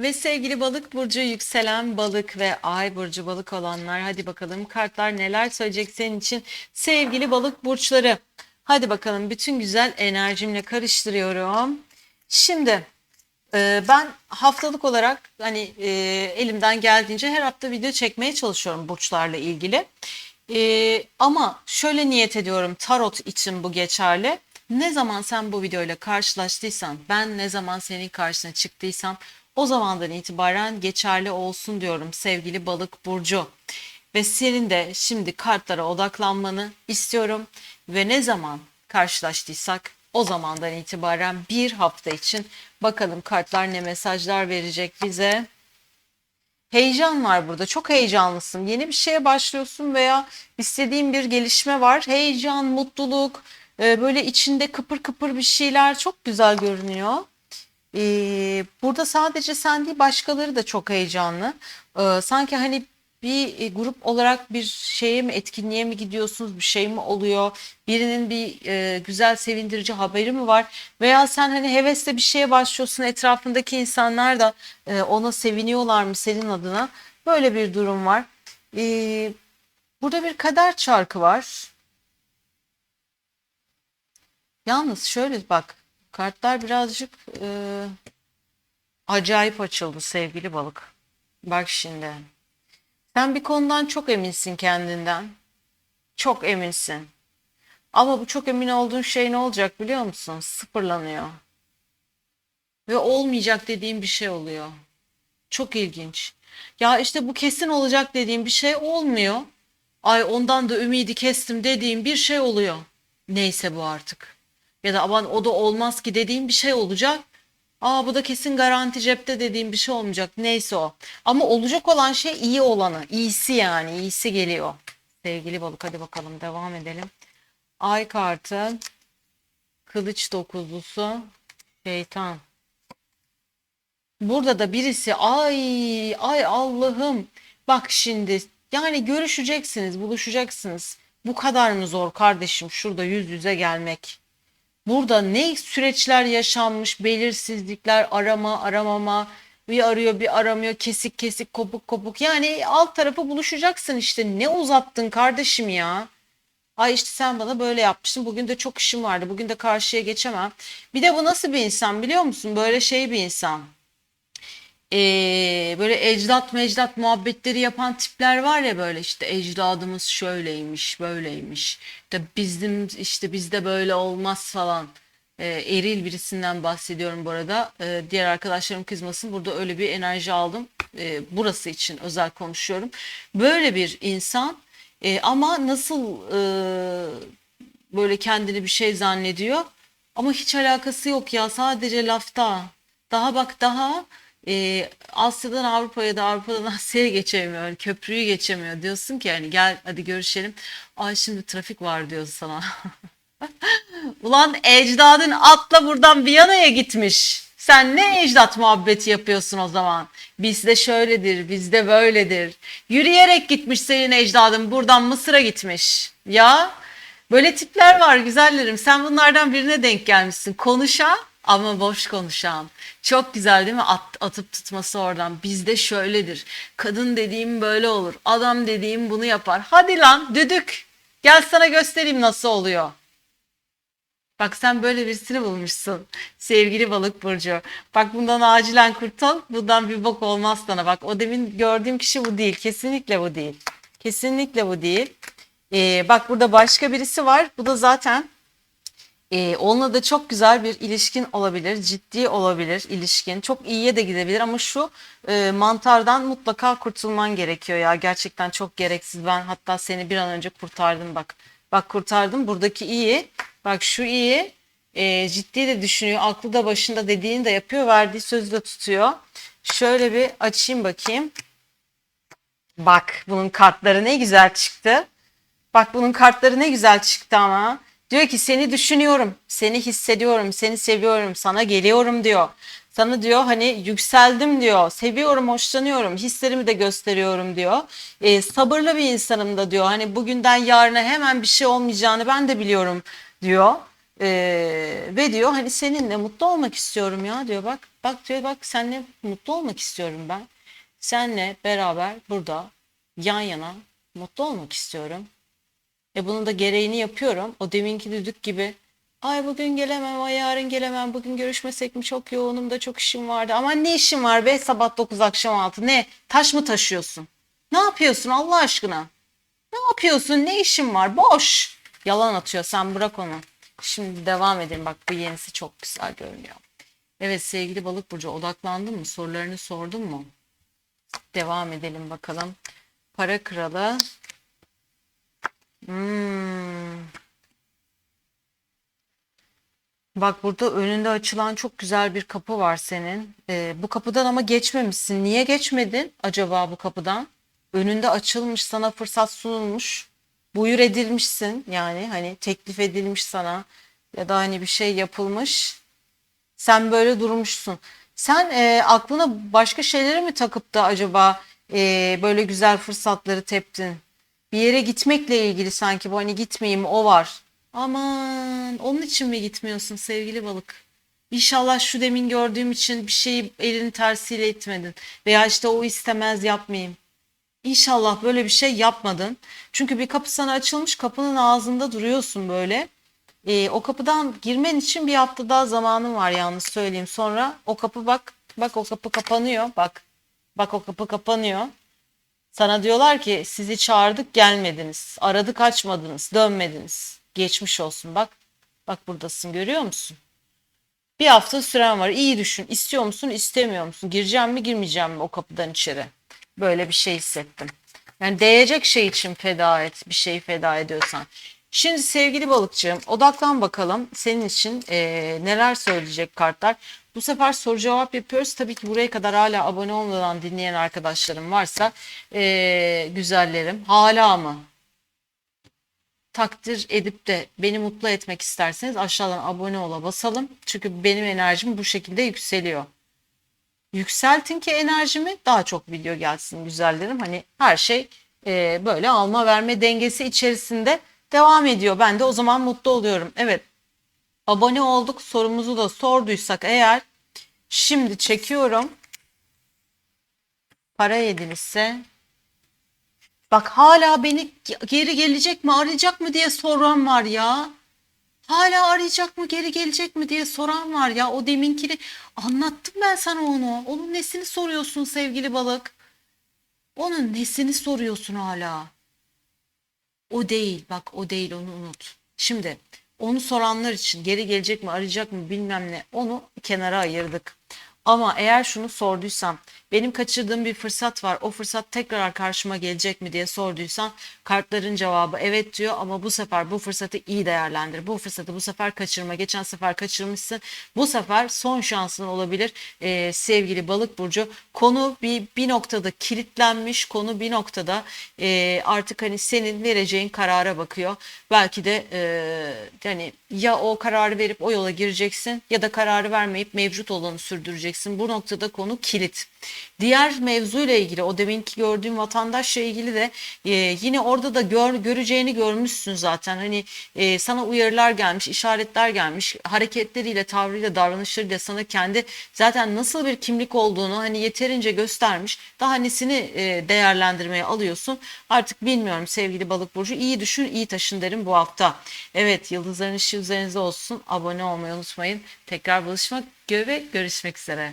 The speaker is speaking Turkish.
Ve sevgili balık burcu yükselen balık ve ay burcu balık olanlar hadi bakalım kartlar neler söyleyecek senin için sevgili balık burçları. Hadi bakalım bütün güzel enerjimle karıştırıyorum. Şimdi e, ben haftalık olarak hani e, elimden geldiğince her hafta video çekmeye çalışıyorum burçlarla ilgili. E, ama şöyle niyet ediyorum tarot için bu geçerli. Ne zaman sen bu videoyla karşılaştıysan, ben ne zaman senin karşına çıktıysam o zamandan itibaren geçerli olsun diyorum sevgili balık burcu. Ve senin de şimdi kartlara odaklanmanı istiyorum ve ne zaman karşılaştıysak o zamandan itibaren bir hafta için bakalım kartlar ne mesajlar verecek bize. Heyecan var burada. Çok heyecanlısın. Yeni bir şeye başlıyorsun veya istediğin bir gelişme var. Heyecan, mutluluk, e, böyle içinde kıpır kıpır bir şeyler çok güzel görünüyor. Ee, burada sadece sen değil başkaları da çok heyecanlı. Ee, sanki hani bir e, grup olarak bir şeye mi etkinliğe mi gidiyorsunuz bir şey mi oluyor? Birinin bir e, güzel sevindirici haberi mi var? Veya sen hani hevesle bir şeye başlıyorsun etrafındaki insanlar da e, ona seviniyorlar mı senin adına? Böyle bir durum var. Ee, burada bir kader çarkı var. Yalnız şöyle bak kartlar birazcık e, acayip açıldı sevgili balık. Bak şimdi. Sen bir konudan çok eminsin kendinden. Çok eminsin. Ama bu çok emin olduğun şey ne olacak biliyor musun? Sıfırlanıyor. Ve olmayacak dediğin bir şey oluyor. Çok ilginç. Ya işte bu kesin olacak dediğim bir şey olmuyor. Ay ondan da ümidi kestim dediğim bir şey oluyor. Neyse bu artık. Ya da aman o da olmaz ki dediğim bir şey olacak. Aa bu da kesin garanti cepte dediğim bir şey olmayacak. Neyse o. Ama olacak olan şey iyi olanı. iyisi yani. iyisi geliyor. Sevgili balık hadi bakalım devam edelim. Ay kartı. Kılıç dokuzlusu. Şeytan. Burada da birisi ay ay Allah'ım bak şimdi yani görüşeceksiniz buluşacaksınız. Bu kadar mı zor kardeşim şurada yüz yüze gelmek? Burada ne süreçler yaşanmış, belirsizlikler, arama, aramama, bir arıyor, bir aramıyor, kesik kesik, kopuk kopuk. Yani alt tarafı buluşacaksın işte. Ne uzattın kardeşim ya? Ay işte sen bana böyle yapmışsın. Bugün de çok işim vardı. Bugün de karşıya geçemem. Bir de bu nasıl bir insan biliyor musun? Böyle şey bir insan. Ee, böyle ecdat mecdat muhabbetleri yapan tipler var ya böyle işte ecdadımız şöyleymiş, böyleymiş. İşte bizim işte bizde böyle olmaz falan. Ee, eril birisinden bahsediyorum bu arada. Ee, diğer arkadaşlarım kızmasın. Burada öyle bir enerji aldım. Ee, burası için özel konuşuyorum. Böyle bir insan e, ama nasıl e, böyle kendini bir şey zannediyor ama hiç alakası yok ya sadece lafta. Daha bak daha e, Asya'dan Avrupa'ya da Avrupa'dan Asya'ya geçemiyor. Yani köprüyü geçemiyor. Diyorsun ki yani gel hadi görüşelim. Ay şimdi trafik var diyor sana. Ulan ecdadın atla buradan Viyana'ya gitmiş. Sen ne ecdat muhabbeti yapıyorsun o zaman? Bizde şöyledir, bizde böyledir. Yürüyerek gitmiş senin ecdadın buradan Mısır'a gitmiş. Ya böyle tipler var güzellerim. Sen bunlardan birine denk gelmişsin. Konuşan ama boş konuşan. Çok güzel değil mi? At, atıp tutması oradan. Bizde şöyledir. Kadın dediğim böyle olur. Adam dediğim bunu yapar. Hadi lan düdük. Gel sana göstereyim nasıl oluyor. Bak sen böyle birisini bulmuşsun. Sevgili balık burcu. Bak bundan acilen kurtul. Bundan bir bok olmaz sana. Bak o demin gördüğüm kişi bu değil. Kesinlikle bu değil. Kesinlikle bu değil. Ee, bak burada başka birisi var. Bu da zaten ee, onunla da çok güzel bir ilişkin olabilir, ciddi olabilir ilişkin. Çok iyiye de gidebilir ama şu e, mantardan mutlaka kurtulman gerekiyor ya. Gerçekten çok gereksiz. Ben hatta seni bir an önce kurtardım bak. Bak kurtardım. Buradaki iyi. Bak şu iyi. E, ciddi de düşünüyor. Aklı da başında dediğini de yapıyor. Verdiği sözü de tutuyor. Şöyle bir açayım bakayım. Bak bunun kartları ne güzel çıktı. Bak bunun kartları ne güzel çıktı ama. Diyor ki seni düşünüyorum, seni hissediyorum, seni seviyorum, sana geliyorum diyor. Sana diyor hani yükseldim diyor, seviyorum, hoşlanıyorum, hislerimi de gösteriyorum diyor. E, sabırlı bir insanım da diyor. Hani bugünden yarına hemen bir şey olmayacağını ben de biliyorum diyor. Ee, ve diyor hani seninle mutlu olmak istiyorum ya diyor bak bak diyor bak seninle mutlu olmak istiyorum ben. Senle beraber burada yan yana mutlu olmak istiyorum. E bunun da gereğini yapıyorum. O deminki düdük gibi. Ay bugün gelemem, ay yarın gelemem. Bugün görüşmesek mi çok yoğunum da çok işim vardı. Ama ne işin var be sabah 9 akşam 6? Ne? Taş mı taşıyorsun? Ne yapıyorsun Allah aşkına? Ne yapıyorsun? Ne işin var? Boş. Yalan atıyor. Sen bırak onu. Şimdi devam edelim. Bak bu yenisi çok güzel görünüyor. Evet sevgili balık burcu odaklandın mı? Sorularını sordun mu? Devam edelim bakalım. Para kralı. Hmm. Bak burada önünde açılan çok güzel bir kapı var senin. Ee, bu kapıdan ama geçmemişsin. Niye geçmedin acaba bu kapıdan? Önünde açılmış sana fırsat sunulmuş. Buyur edilmişsin yani hani teklif edilmiş sana ya da hani bir şey yapılmış. Sen böyle durmuşsun. Sen e, aklına başka şeyleri mi takıp da acaba e, böyle güzel fırsatları teptin? Bir yere gitmekle ilgili sanki bu hani gitmeyeyim o var. Aman onun için mi gitmiyorsun sevgili balık? İnşallah şu demin gördüğüm için bir şeyi elini tersiyle itmedin. Veya işte o istemez yapmayayım. İnşallah böyle bir şey yapmadın. Çünkü bir kapı sana açılmış kapının ağzında duruyorsun böyle. Ee, o kapıdan girmen için bir hafta daha zamanın var yalnız söyleyeyim. Sonra o kapı bak bak o kapı kapanıyor bak. Bak o kapı kapanıyor. Sana diyorlar ki sizi çağırdık gelmediniz. Aradık açmadınız dönmediniz. Geçmiş olsun bak. Bak buradasın görüyor musun? Bir hafta süren var. İyi düşün. İstiyor musun, istemiyor musun? Gireceğim mi, girmeyeceğim mi o kapıdan içeri? Böyle bir şey hissettim. Yani değecek şey için feda et. Bir şeyi feda ediyorsan. Şimdi sevgili balıkçığım odaklan bakalım senin için eee, neler söyleyecek kartlar. Bu sefer soru cevap yapıyoruz. Tabii ki buraya kadar hala abone olmadan dinleyen arkadaşlarım varsa eee, güzellerim. Hala mı? takdir edip de beni mutlu etmek isterseniz aşağıdan abone ola basalım. Çünkü benim enerjim bu şekilde yükseliyor. Yükseltin ki enerjimi daha çok video gelsin güzellerim. Hani her şey e, böyle alma verme dengesi içerisinde devam ediyor. Ben de o zaman mutlu oluyorum. Evet abone olduk sorumuzu da sorduysak eğer şimdi çekiyorum. Para yedinizse Bak hala beni geri gelecek mi arayacak mı diye soran var ya. Hala arayacak mı geri gelecek mi diye soran var ya. O deminkini anlattım ben sana onu. Onun nesini soruyorsun sevgili balık? Onun nesini soruyorsun hala? O değil bak o değil onu unut. Şimdi onu soranlar için geri gelecek mi arayacak mı bilmem ne onu kenara ayırdık. Ama eğer şunu sorduysam benim kaçırdığım bir fırsat var. O fırsat tekrar karşıma gelecek mi diye sorduysan kartların cevabı evet diyor ama bu sefer bu fırsatı iyi değerlendir. Bu fırsatı bu sefer kaçırma. Geçen sefer kaçırmışsın. Bu sefer son şansın olabilir ee, sevgili balık burcu. Konu bir, bir noktada kilitlenmiş. Konu bir noktada e, artık hani senin vereceğin karara bakıyor. Belki de e, yani ya o kararı verip o yola gireceksin ya da kararı vermeyip mevcut olanı sürdüreceksin. Bu noktada konu kilit. Diğer mevzuyla ilgili o deminki gördüğüm vatandaşla ilgili de e, yine orada da gör, göreceğini görmüşsün zaten. Hani e, sana uyarılar gelmiş, işaretler gelmiş. Hareketleriyle, tavrıyla, davranışlarıyla sana kendi zaten nasıl bir kimlik olduğunu hani yeterince göstermiş. Daha nesini e, değerlendirmeye alıyorsun. Artık bilmiyorum sevgili balık burcu. İyi düşün, iyi taşın derim bu hafta. Evet, yıldızların ışığı üzerinize olsun. Abone olmayı unutmayın. Tekrar buluşmak, göve görüşmek üzere.